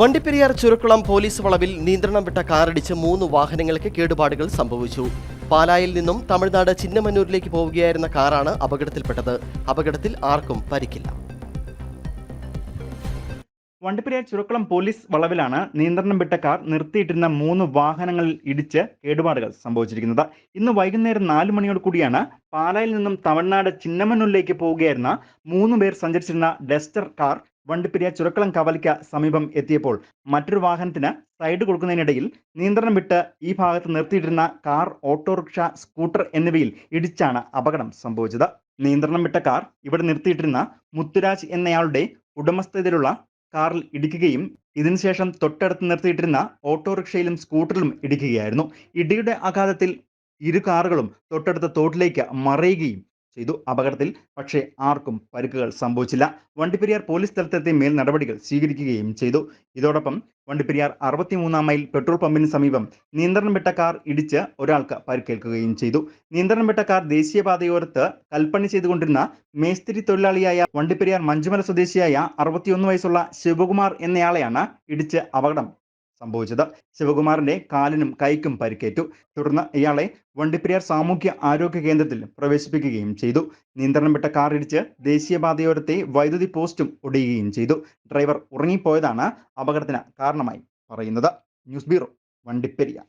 Vandiperiyar ചുരുക്കുളം police വളവിൽ നിയന്ത്രണം വിട്ട കാറിടിച്ച് മൂന്ന് വാഹനങ്ങൾക്ക് കേടുപാടുകൾ സംഭവിച്ചു. പാലായിൽ നിന്നും തമിഴ്നാട് ചിന്നമന്നൂരിലേക്ക് പോവുകയായിരുന്ന കാറാണ് അപകടത്തിൽപ്പെട്ടത്. അപകടത്തിൽ ആർക്കും പരിക്കില്ല. വണ്ടിപ്പെരിയാർ ചുരുക്കുളം പോലീസ് വളവിലാണ് നിയന്ത്രണം വിട്ട കാർ നിർത്തിയിട്ടിരുന്ന മൂന്ന് വാഹനങ്ങളിൽ ഇടിച്ച് കേടുപാടുകൾ സംഭവിച്ചിരിക്കുന്നത്. ഇന്ന് വൈകുന്നേരം നാല് മണിയോട് കൂടിയാണ് പാലായിൽ നിന്നും തമിഴ്നാട് ചിന്നമന്നൂരിലേക്ക് പോവുകയായിരുന്ന മൂന്ന് പേർ സഞ്ചരിച്ചിരുന്ന ഡസ്റ്റർ കാർ വണ്ടിപ്പെരിയാർ ചുരക്കളം കവലിക്ക സമീപം എത്തിയപ്പോൾ മറ്റൊരു വാഹനത്തിന് സൈഡ് കൊടുക്കുന്നതിനിടയിൽ നിയന്ത്രണം വിട്ട് ഈ ഭാഗത്ത് നിർത്തിയിട്ടിരുന്ന കാർ ഓട്ടോറിക്ഷ സ്കൂട്ടർ എന്നിവയിൽ ഇടിച്ചാണ് അപകടം സംഭവിച്ചത്. നിയന്ത്രണം വിട്ട കാർ ഇവിടെ നിർത്തിയിട്ടിരുന്ന മുത്തുരാജ് എന്നയാളുടെ ഉടമസ്ഥതയിലുള്ള കാറിൽ ഇടിക്കുകയും ഇതിനുശേഷം തൊട്ടടുത്ത് നിർത്തിയിട്ടിരുന്ന ഓട്ടോറിക്ഷയിലും സ്കൂട്ടറിലും ഇടിക്കുകയായിരുന്നു. ഇടിയുടെ ആഘാതത്തിൽ ഇരു കാറുകളും തൊട്ടടുത്ത തോട്ടിലേക്ക് മറയുകയും ചെയ്തു. അപകടത്തിൽ പക്ഷേ ആർക്കും പരിക്കുകൾ സംഭവിച്ചില്ല. വണ്ടിപ്പെരിയാർ പോലീസ് സ്ഥലത്തെത്തി മേൽ നടപടികൾ സ്വീകരിക്കുകയും ചെയ്തു. ഇതോടൊപ്പം വണ്ടിപ്പെരിയാർ അറുപത്തിമൂന്നാം മൈൽ പെട്രോൾ പമ്പിന് സമീപം നിയന്ത്രണം വിട്ട കാർ ഇടിച്ച് ഒരാൾക്ക് പരിക്കേൽക്കുകയും ചെയ്തു. നിയന്ത്രണം വിട്ട കാർ ദേശീയപാതയോരത്ത് കൽപ്പണി ചെയ്തുകൊണ്ടിരുന്ന മേസ്തിരി തൊഴിലാളിയായ വണ്ടിപ്പെരിയാർ മഞ്ചുമല സ്വദേശിയായ അറുപത്തിയൊന്ന് വയസ്സുള്ള ശിവകുമാർ എന്നയാളെയാണ് ഇടിച്ച് അപകടം സംഭവിച്ചത്. ശിവകുമാറിന്റെ കാലിനും കൈക്കും പരിക്കേറ്റു. തുടർന്ന് ഇയാളെ വണ്ടിപ്പെരിയാർ സാമൂഹ്യ ആരോഗ്യ കേന്ദ്രത്തിൽ പ്രവേശിപ്പിക്കുകയും ചെയ്തു. നിയന്ത്രണം വിട്ട കാർ ഇടിച്ച് ദേശീയപാതയോരത്തെ വൈദ്യുതി പോസ്റ്റും ഒടിയുകയും ചെയ്തു. ഡ്രൈവർ ഉറങ്ങിപ്പോയതാണ് അപകടത്തിന് കാരണമായി പറയുന്നത്. News bureau Vandiperiyar.